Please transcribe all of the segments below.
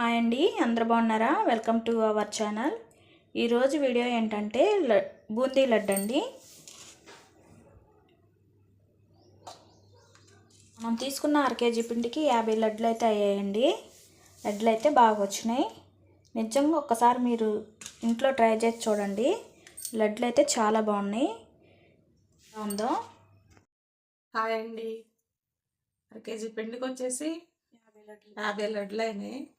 Hi అండి అందరు బాగున్నారా? Welcome to our channel. ఈరోజు వీడియో ఏంటంటే ల- బూందీ లడ్డు అండి. మనం తీసుకున్న అరకేజీ పిండికి యాభై లడ్లు అయితే అయ్యాయండి. లడ్లు అయితే బాగా వచ్చినాయి. నిజంగా ఒక్కసారి మీరు ఇంట్లో ట్రై చేసి చూడండి. లడ్లు అయితే చాలా బాగున్నాయి. ఉందో. హాయ్ అండి. అర కేజీ పిండికి వచ్చేసి యాభై లడ్లు. యాభై లడ్లు అయినాయి.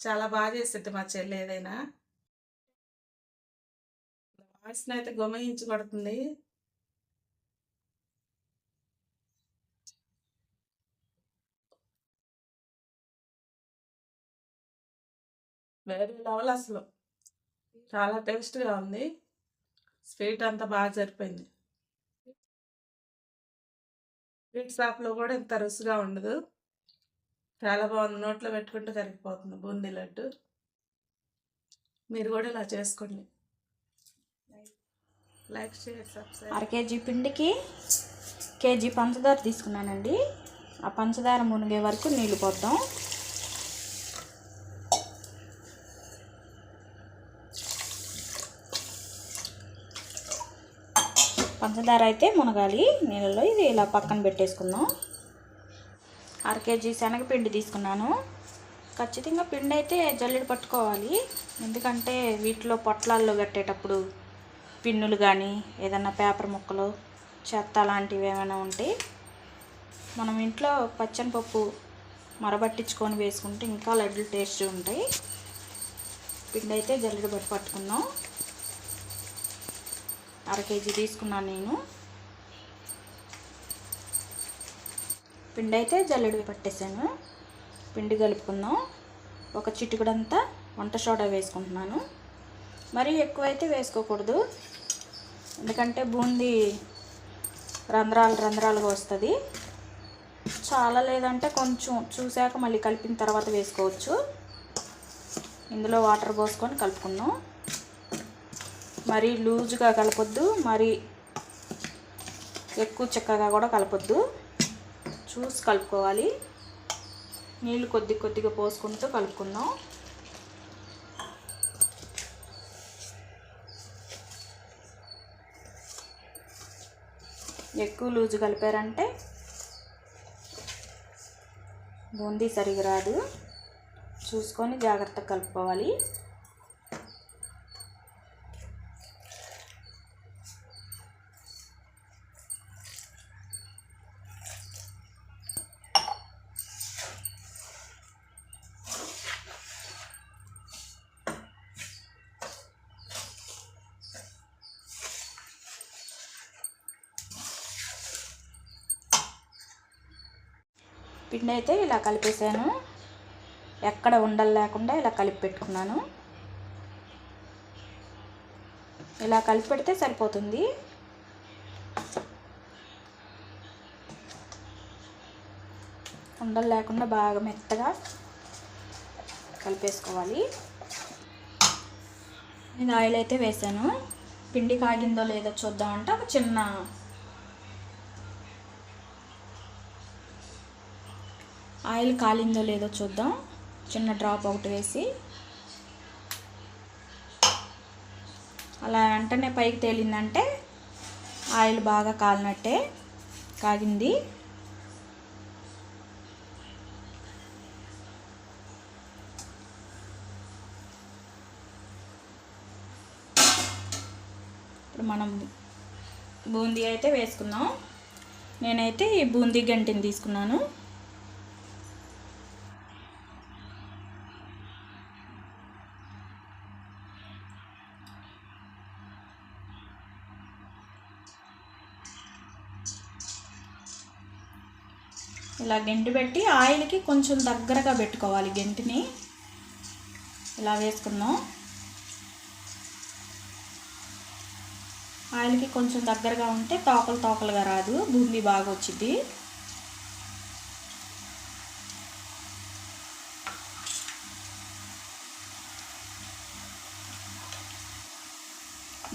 చాలా బాగా చేస్తుంది మా చెల్లి ఏదైనా. వాయిస్ని అయితే గుమయించి వేరే లెవెల్ అసలు. చాలా టేస్ట్గా ఉంది. స్వీట్ అంతా బాగా సరిపోయింది. స్వీట్ షాప్లో కూడా ఇంత రుచిగా ఉండదు. చాలా బాగుంది. నోట్లో పెట్టుకుంటే కరిగిపోతుంది బూందీ లడ్డు. మీరు కూడా ఇలా చేసుకోండి. Like share subscribe. అర కేజీ పిండికి కేజీ పంచదార తీసుకున్నానండి. ఆ పంచదార మునిగే వరకు నీళ్ళు పోద్దాం. పంచదార అయితే మునగాలి. నీళ్ళలో ఇది ఇలా పక్కన పెట్టేసుకుందాం. అర కేజీ శనగపిండి తీసుకున్నాను. ఖచ్చితంగా పిండి అయితే జల్లెడ పట్టుకోవాలి. ఎందుకంటే వీటిలో పొట్లాల్లో కట్టేటప్పుడు పిన్నులు కానీ ఏదన్నా పేపర్ ముక్కలు చెత్త లాంటివి ఏమైనా ఉంటే మనం ఇంట్లో పచ్చని పప్పు మరబట్టించుకొని వేసుకుంటే ఇంకా లడ్లు టేస్ట్ ఉంటాయి. పిండి అయితే జల్లెడ పట్టుకున్నాం. అర కేజీ తీసుకున్నాను నేను. పిండి అయితే జల్లెడ పట్టేశాను పిండి కలుపుకుందాం. ఒక చిటికడంతా వంట సోడా వేసుకుంటున్నాను. మరీ ఎక్కువైతే వేసుకోకూడదు. ఎందుకంటే బూందీ రంధ్రాలు రంధ్రాలుగా వస్తుంది. చాలా లేదంటే కొంచెం చూశాక మళ్ళీ కలిపిన తర్వాత వేసుకోవచ్చు. ఇందులో వాటర్ పోసుకొని కలుపుకుందాం. మరీ లూజ్గా కలపొద్దు మరీ ఎక్కువ చిక్కగా కూడా కలపొద్దు. చూసి కలుపుకోవాలి. నీళ్ళు కొద్ది కొద్దిగా పోసుకుంటూ కలుపుకుందాం. ఎక్కువ లూజు కలిపారంటే బూందీ సరిగా రాదు. చూసుకొని జాగ్రత్తగా కలుపుకోవాలి. పిండి అయితే ఇలా కలిపేసాను ఎక్కడ ఉండలు లేకుండా ఇలా కలిపి పెట్టుకున్నాను. ఇలా కలిపి పెడితే సరిపోతుంది. ఉండలు లేకుండా బాగా మెత్తగా కలిపేసుకోవాలి. నేను ఆయిల్ అయితే వేసాను. పిండి కాగిందో లేదో చూద్దామంటే ఒక చిన్న ఆయిల్ కాలిందో లేదో చూద్దాం. చిన్న డ్రాప్ ఒకటి వేసి. అలా వెంటనే పైకి తేలిందంటే ఆయిల్ బాగా కాలినట్టే కాగింది. ఇప్పుడు మనం బూందీ అయితే వేసుకుందాం. నేనైతే ఈ బూందీ గంటిని తీసుకున్నాను. ఇలా గెంటి పెట్టి ఆయిల్కి కొంచెం దగ్గరగా పెట్టుకోవాలి గెంటిని. ఇలా వేసుకుందాం. ఆయిల్కి కొంచెం దగ్గరగా ఉంటే తోకలు తోకలుగా రాదు బూందీ బాగా వచ్చింది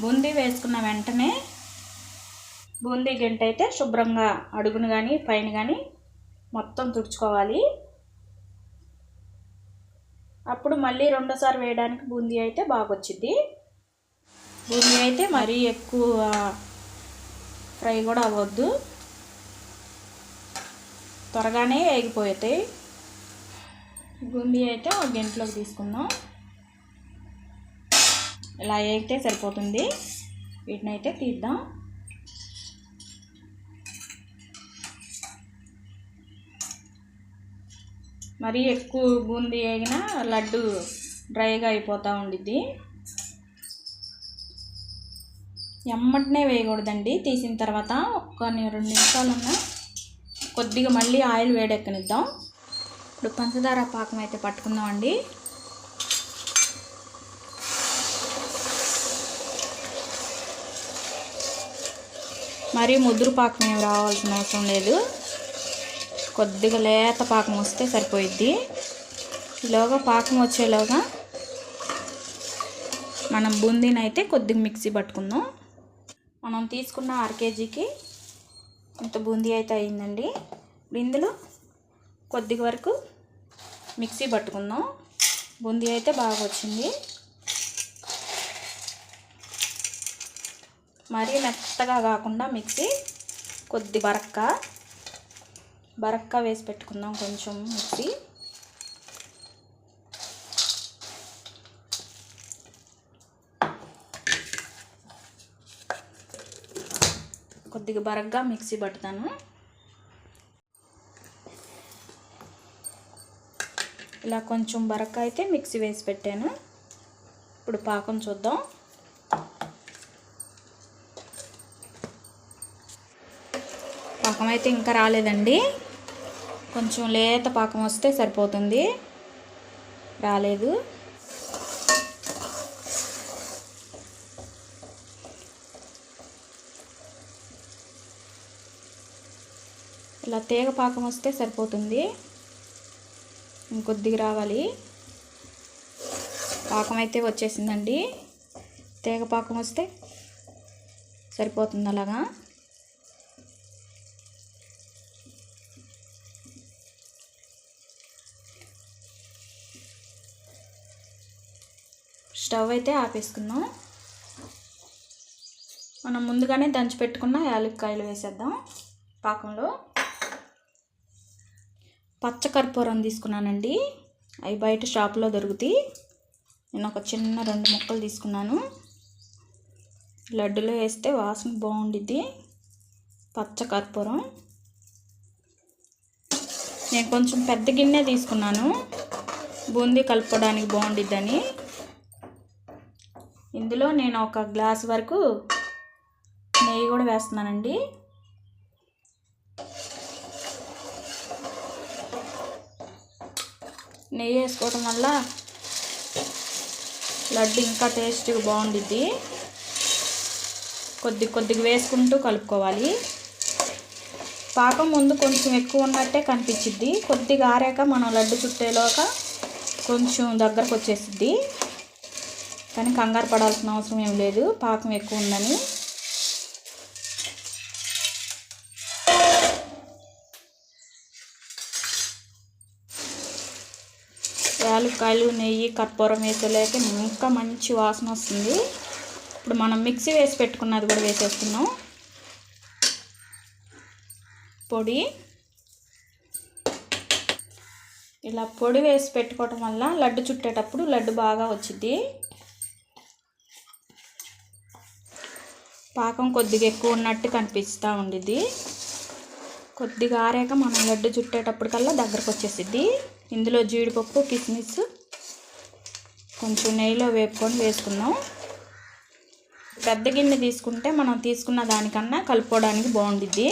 బూందీ వేసుకున్న వెంటనే బూందీ గంట అయితే శుభ్రంగా అడుగును కానీ పైన కానీ మొత్తం తుడుచుకోవాలి. అప్పుడు మళ్ళీ రెండోసారి వేయడానికి బూందీ అయితే బాగొచ్చింది బూందీ అయితే మరీ ఎక్కువ ఫ్రై కూడా అవ్వద్దు. త్వరగానే వేగిపోతాయి. బూందీ అయితే ఒక గంటలోకి తీసుకుందాం. ఇలా వేగితే సరిపోతుంది. వీటిని అయితే తీద్దాం. మరీ ఎక్కువ బూందీ వేగినా లడ్డు డ్రైగా అయిపోతూ ఉండిద్ది. ఎమ్మటనే వేయకూడదండి. తీసిన తర్వాత ఒక రెండు నిమిషాలున్నా కొద్దిగా మళ్ళీ ఆయిల్ వేడెక్కనిద్దాం. ఇప్పుడు పంచదార పాకం అయితే పట్టుకుందాం అండి మరీ ముదురు పాకం ఏమి రావాల్సిన అవసరం లేదు. కొద్దిగా లేత పాకం వస్తే సరిపోయిద్ది. ఈలోగా పాకం వచ్చేలోగా మనం బూందీని అయితే కొద్దిగా మిక్సీ పట్టుకుందాం. మనం తీసుకున్న అర కేజీకి ఇంత బూందీ అయితే అయిందండి. ఇందులో కొద్దిగా వరకు మిక్సీ పట్టుకుందాం. బూందీ అయితే బాగా వచ్చింది. మరీ మెత్తగా కాకుండా మిక్సీ కొద్ది బరక్క. బరక్కా వేసి పెట్టుకుందాం కొంచెం మిక్సీ. కొద్దిగా బరగ్గా మిక్సీ పట్టుతాను ఇలా కొంచెం బరక్క అయితే మిక్సీ వేసి పెట్టాను. ఇప్పుడు పాకం చూద్దాం పాకం అయితే ఇంకా రాలేదండి. కొంచెం లేత పాకం వస్తే సరిపోతుంది. రాలేదు. ఇలా తీగ పాకం వస్తే సరిపోతుంది. ఇంకొద్దిగా రావాలి. పాకం అయితే వచ్చేసిందండి. తీగ పాకం వస్తే సరిపోతుంది అలాగా. స్టవ్ అయితే ఆపేసుకుందాం. మనం ముందుగానే దంచి పెట్టుకున్న యాలక్కాయలు వేసేద్దాం పాకంలో. పచ్చకర్పూరం తీసుకున్నానండి. అవి బయట షాప్లో దొరుకుతాయి. నేను ఒక చిన్న రెండు ముక్కలు తీసుకున్నాను. లడ్డులో వేస్తే వాసన బాగుండిద్ది. పచ్చ కర్పూరం. నేను కొంచెం పెద్ద గిన్నె తీసుకున్నాను. బూందీ కలుపుకోవడానికి బాగుండిద్దని. ఇందులో నేను ఒక గ్లాస్ వరకు నెయ్యి కూడా వేస్తున్నానండి. నెయ్యి వేసుకోవడం వల్ల లడ్డు ఇంకా టేస్ట్గా బాగుండిద్ది. కొద్ది కొద్దిగా వేసుకుంటూ కలుపుకోవాలి. పాకం ముందు కొంచెం ఎక్కువ ఉన్నట్టే కనిపించిద్ది. కొద్దిగా ఆరాక మనం లడ్డు చుట్టేలోక కొంచెం దగ్గరకు వచ్చేసిద్ది. కానీ కంగారు పడాల్సిన అవసరం ఏం లేదు. పాకం ఎక్కువ ఉందని. యాలక్కాయలు నెయ్యి కర్పూరం వేసేలాక ఇంకా మంచి వాసన వస్తుంది. ఇప్పుడు మనం మిక్సీ వేసి పెట్టుకున్నది కూడా వేసేస్తున్నాం పొడి. ఇలా పొడి వేసి పెట్టుకోవటం వల్ల లడ్డు చుట్టేటప్పుడు లడ్డు బాగా వచ్చింది పాకం కొద్దిగా ఎక్కువ ఉన్నట్టు కనిపిస్తూ ఉండిద్ది. కొద్దిగా ఆరాక మనం లడ్డు చుట్టేటప్పటికల్లా దగ్గరకు వచ్చేసిద్ది. ఇందులో జీడిపప్పు కిస్మిస్ కొంచెం నెయ్యిలో వేపుకొని వేసుకుందాం. పెద్ద గిన్నె తీసుకుంటే మనం తీసుకున్న దానికన్నా కలుపుకోవడానికి బాగుండిద్ది.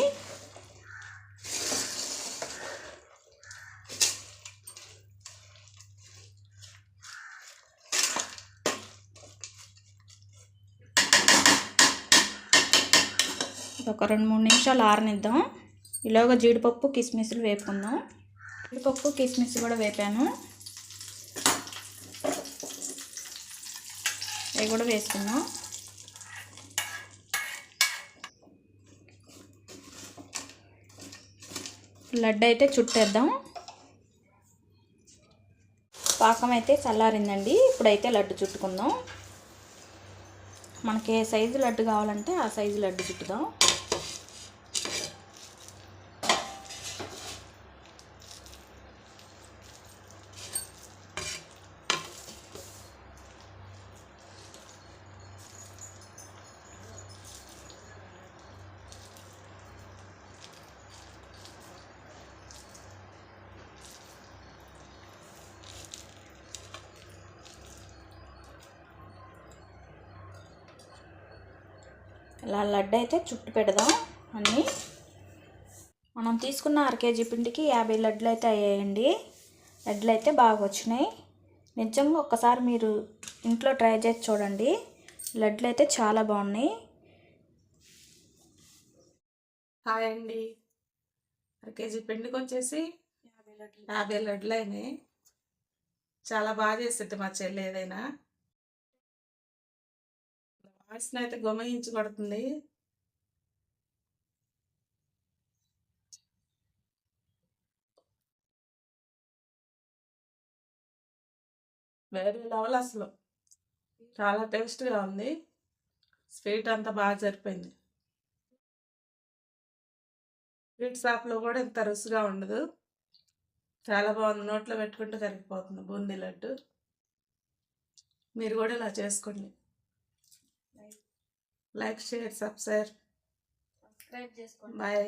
ఒక రెండు మూడు నిమిషాలు ఆరనిద్దాం. ఇలాగ జీడిపప్పు కిస్మిస్లు వేపుకుందాం. జీడిపప్పు కిస్మిస్ కూడా వేపాను. అవి కూడా వేసుకుందాం. లడ్డు అయితే చుట్టేద్దాం. పాకం అయితే చల్లారిందండి. ఇప్పుడైతే లడ్డు చుట్టుకుందాం. మనకి ఏ సైజు లడ్డు కావాలంటే ఆ సైజు లడ్డు చుట్టుదాం. ఇలా లడ్డు అయితే చుట్టు పెడదాం అన్నీ. మనం తీసుకున్న అర కేజీ పిండికి యాభై లడ్లు అయితే అయ్యాయండి. లడ్లు అయితే బాగా వచ్చినాయి. నిజంగా ఒక్కసారి మీరు ఇంట్లో ట్రై చేసి చూడండి. లడ్లు అయితే చాలా బాగున్నాయి. హాయ్ అండి. అర కేజీ పిండికి వచ్చేసి యాభై లడ్లు. యాభై లడ్లు అయినాయి. చాలా బాగా చేసేది మా చెల్లి ఏదైనా. వాసన అయితే గుమయించి వేరే లెవెల్ అసలు. చాలా టేస్ట్గా ఉంది. స్వీట్ అంతా బాగా సరిపోయింది. స్వీట్ షాప్లో కూడా ఇంత రుచిగా ఉండదు. చాలా బాగుంది. నోట్లో పెట్టుకుంటే కరిగిపోతుంది బూందీ లడ్డు. మీరు కూడా ఇలా చేసుకోండి. లైక్ షేర్ సబ్స్క్రైబ్ సబ్స్క్రైబ్ చేసుకోండి బాయ్